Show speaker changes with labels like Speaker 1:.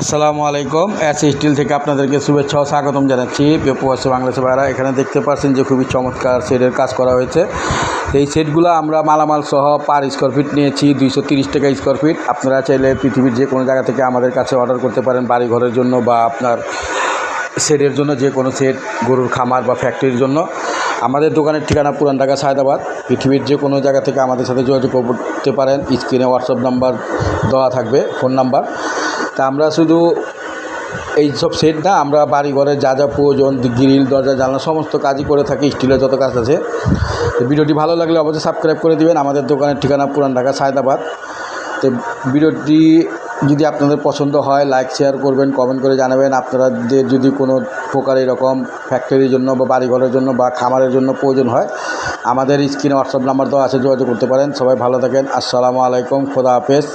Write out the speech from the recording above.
Speaker 1: আসসালামু আলাইকুম। S still থেকে আপনাদেরকে শুভেচ্ছা ও স্বাগতম জানাচ্ছি। প্রবাসী বাংলাদেশের ভাইরা, এখানে দেখতে পাচ্ছেন যে খুবই চমৎকার শেডের কাজ করা হয়েছে। এই সেটগুলো আমরা মালামাল সহ পার স্কোয়ার ফিট নিয়েছি, দুইশো তিরিশ টাকা স্কোয়ার ফিট আপনারা চাইলে পৃথিবীর যে কোনো জায়গা থেকে আমাদের কাছে অর্ডার করতে পারেন বাড়ি ঘরের জন্য বা আপনার সেটের জন্য যে কোনো সেট গরুর খামার বা ফ্যাক্টরির জন্য। আমাদের দোকানের ঠিকানা পুরান ঢাকা সায়দাবাদ। পৃথিবীর যে কোনো জায়গা থেকে আমাদের সাথে যোগাযোগ করতে পারেন। স্ক্রিনে হোয়াটসঅ্যাপ নাম্বার দেওয়া থাকবে ফোন নাম্বার তা আমরা শুধু এই সব সেট না, আমরা বাড়ি ঘরে যা যা প্রয়োজন, গ্রিল, দরজা, জানলা, সমস্ত কাজই করে থাকি, স্টিলের যত কাজ আছে। ভিডিওটি ভালো লাগলে অবশ্যই সাবস্ক্রাইব করে দিবেন। আমাদের দোকানের ঠিকানা পুরান ঢাকা, সায়দাবাদ। তো ভিডিওটি যদি আপনাদের পছন্দ হয় লাইক শেয়ার করবেন কমেন্ট করে জানাবেন। আপনাদের যদি কোনো প্রকার এরকম ফ্যাক্টরির জন্য বা বাড়িঘরের জন্য বা খামারের জন্য প্রয়োজন হয়, আমাদের স্ক্রিনে হোয়াটসঅ্যাপ নাম্বার দেওয়া আছে, যোগাযোগ করতে পারেন। সবাই ভালো থাকেন। আসসালামু আলাইকুম। খোদা হাফেজ.